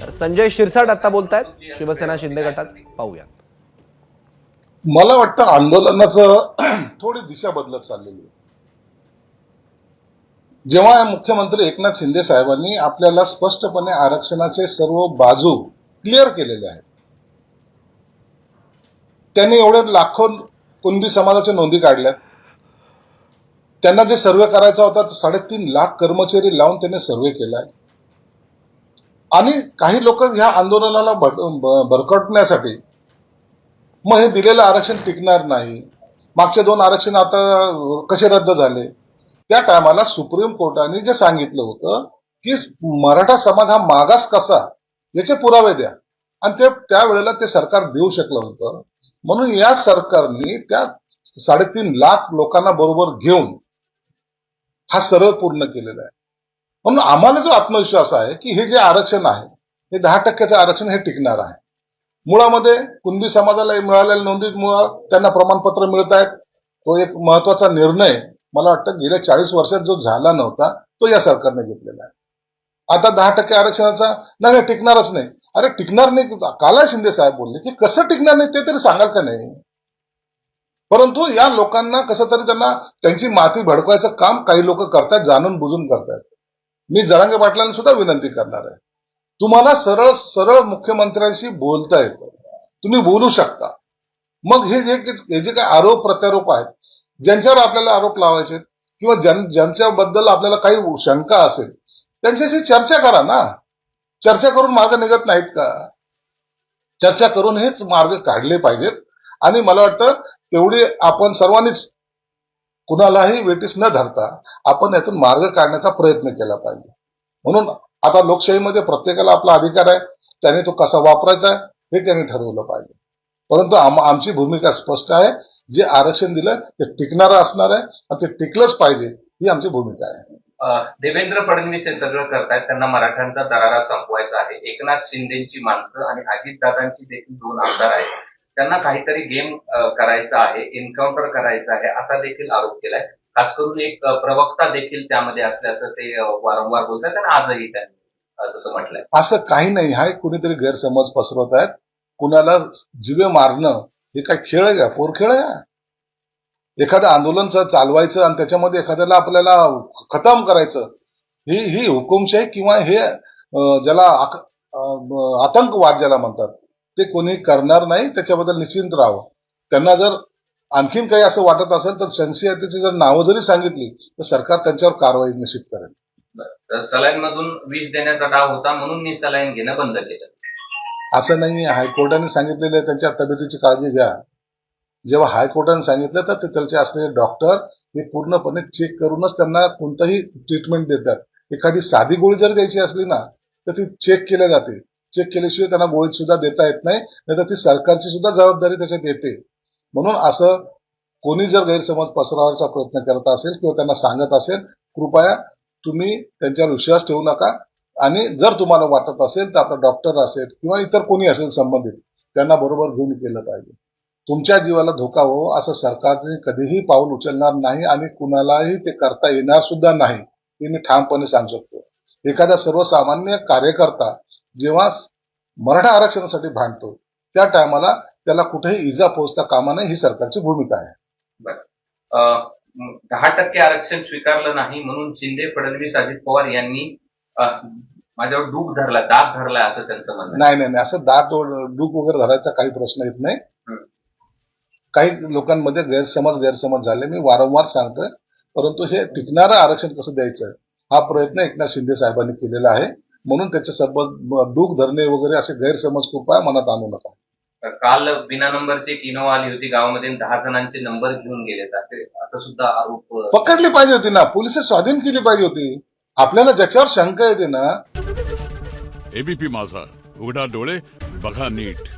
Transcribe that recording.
तर संजय शिरसाट आता बोलतायत. शिवसेना शिंदे गटाच पाहूयात. मला वाटतं आंदोलनाचं थोडी दिशा बदलत चाललेली आहे. जेव्हा मुख्यमंत्री एकनाथ शिंदे साहेबांनी आपल्याला स्पष्टपणे आरक्षणाचे सर्व बाजू क्लिअर केलेले आहेत. त्यांनी एवढे लाखो कुणबी समाजाच्या नोंदी काढल्यात. त्यांना जे सर्वे करायचा होता साडेतीन लाख कर्मचारी लावून त्यांनी सर्वे केलाय. आणि काही लोक ह्या आंदोलनाला ब- भरकटण्यासाठी मग हे दिलेलं आरक्षण टिकणार नाही. मागचे दोन आरक्षण आता कसे रद्द झाले? त्या टायमाला सुप्रीम कोर्टाने जे सांगितलं होतं की मराठा समाज हा मागास कसा याचे पुरावे द्या. आणि ते त्यावेळेला ते सरकार देऊ शकलं होतं. म्हणून या सरकारने त्या साडेतीन लाख लोकांना बरोबर घेऊन हा सरळ पूर्ण केलेला आहे. म्हणून आम्हाला जो आत्मविश्वास आहे की हे जे आरक्षण आहे हे दहा टक्क्याचं आरक्षण हे टिकणार आहे. मुळामध्ये कुणबी समाजाला मिळालेल्या नोंदीमुळे त्यांना प्रमाणपत्र मिळत आहेत. तो एक महत्त्वाचा निर्णय मला वाटतं गेल्या चाळीस वर्षात जो झाला नव्हता तो या सरकारने घेतलेला आहे. आता दहा टक्के आरक्षणाचा नाही टिकणारच नाही. अरे टिकणार नाही काला शिंदे साहेब बोलले की कसं टिकणार नाही ते तरी सांगाल का नाही? परंतु या लोकांना कसं तरी त्यांना त्यांची माती भडकवायचं काम काही लोक करतायत जाणून बुजून करतायत मी जरांगे पाटलांना सुद्धा विनंती करणार आहे. तुम्हाला सरळ सरळ मुख्यमंत्र्यांशी बोलता येतं. तुम्ही बोलू शकता. मग हे जे हे जे काही आरोप प्रत्यारोप आहेत ज्यांच्यावर आपल्याला आरोप लावायचे किंवा ज्यां ज्यांच्याबद्दल आपल्याला काही शंका असेल त्यांच्याशी चर्चा करा ना. चर्चा करून मार्ग निघत नाहीत का? चर्चा करून हेच मार्ग काढले पाहिजेत. आणि मला वाटतं तेवढी आपण सर्वांनीच कुणालाही वेटीस न धरता आपण यातून मार्ग काढण्याचा प्रयत्न केला पाहिजे. म्हणून आता लोकशाहीमध्ये प्रत्येकाला आपला अधिकार आहे त्याने तो कसा वापरायचा आहे हे त्याने ठरवलं पाहिजे. परंतु आम आमची भूमिका स्पष्ट आहे जे आरक्षण दिलं ते टिकणारं असणार आहे आणि ते टिकलंच पाहिजे ही आमची भूमिका आहे. देवेंद्र फडणवीस हे सगळं करतायत त्यांना मराठ्यांचा दरारा संपवायचा आहे. एकनाथ शिंदेची माणसं आणि अजितदादांची देखील दोन आमदार आहेत. त्यांना काहीतरी गेम करायचा आहे एन्काउंटर करायचा आहे असा देखील आरोप केलाय. खास करून एक प्रवक्ता देखील त्यामध्ये असल्याचं ते वारंवार बोलतात आणि आजही त्यांनी तसं म्हटलंय. असं काही नाही. हा एक कुणीतरी गैरसमज पसरवत आहेत. कुणाला जीवे मारणं हे काय खेळ आहे का? पोर खेळ आहे एखादं आंदोलन चालवायचं आणि त्याच्यामध्ये एखाद्याला आपल्याला खतम करायचं ही ही हुकुमशाही किंवा हे ज्याला आतंकवाद ज्याला म्हणतात ते कोणी करणार नाही त्याच्याबद्दल निश्चिंत राहावं. त्यांना जर आणखीन काही असं वाटत असेल तर संशयाची जर नावं जरी सांगितली तर सरकार त्यांच्यावर कारवाई निश्चित करेल. सलाईन मधून विष देण्याचा डाव होता म्हणून मी सलाईन घेणं बंद केलं. असं नाही हायकोर्टाने सांगितलेलं त्यांच्या तब्येतीची काळजी घ्या. जेव्हा हायकोर्टाने सांगितलं तर ते त्याचे असलेले डॉक्टर हे पूर्णपणे चेक करूनच त्यांना कोणतंही ट्रीटमेंट देतात. एखादी साधी गोळी जर द्यायची असली ना तर ती चेक केल्या जाते. चेक केल्याशिवाय त्यांना गोळी सुद्धा देता येत नाही नाहीतर ती सरकारची सुद्धा जबाबदारी त्याच्यात येते. म्हणून असं कोणी जर गैरसमज पसरवायचा प्रयत्न करत असेल किंवा त्यांना सांगत असेल कृपया तुम्ही त्यांच्यावर विश्वास ठेवू नका. आणि जर तुम्हाला वाटत असेल तर आपला डॉक्टर असेल किंवा इतर कोणी असेल संबंधित त्यांना बरोबर घेऊन केलं पाहिजे. तुमच्या जीवाला धोका हो असं सरकारने कधीही पाऊल उचलणार नाही आणि कुणालाही ते करता येणार सुद्धा नाही हे मी ठामपणे सांगू शकतो. एखादा सर्वसामान्य कार्यकर्ता जेव्हा मराठा आरक्षणासाठी भांडतो त्या टायमाला त्याला कुठेही इजा पोहोचता कामा नये ही सरकारची भूमिका आहे. दहा टक्के आरक्षण स्वीकारलं नाही म्हणून शिंदे फडणवीस अजित पवार यांनी माझ्यावर डूब धरला दाब धरला असं त्यांचं म्हणणं. नाही नाही नाही असं दात डूक वगैरे धरायचा काही प्रश्न येत नाही. काही लोकांमध्ये गैरसमज गैरसमज झाले मी वारंवार सांगतोय. परंतु हे टिकणारं आरक्षण कसं द्यायचं? हा प्रयत्न एकनाथ शिंदे साहेबांनी केलेला आहे. म्हणून त्याच्या डूक धरणे वगैरे असे गैरसमज कृपया मनात आणू नका. काल बिना नंबरची एक इनोवा आली होती गावामध्ये दहा जणांचे नंबर घेऊन गेले असे असं सुद्धा आरोप पकडली पाहिजे होती ना. पोलीस स्वाधीन केली पाहिजे होती. आपल्याला ज्याच्यावर शंका येते ना एबीपी माझा. उघडा डोळे बघा नीट.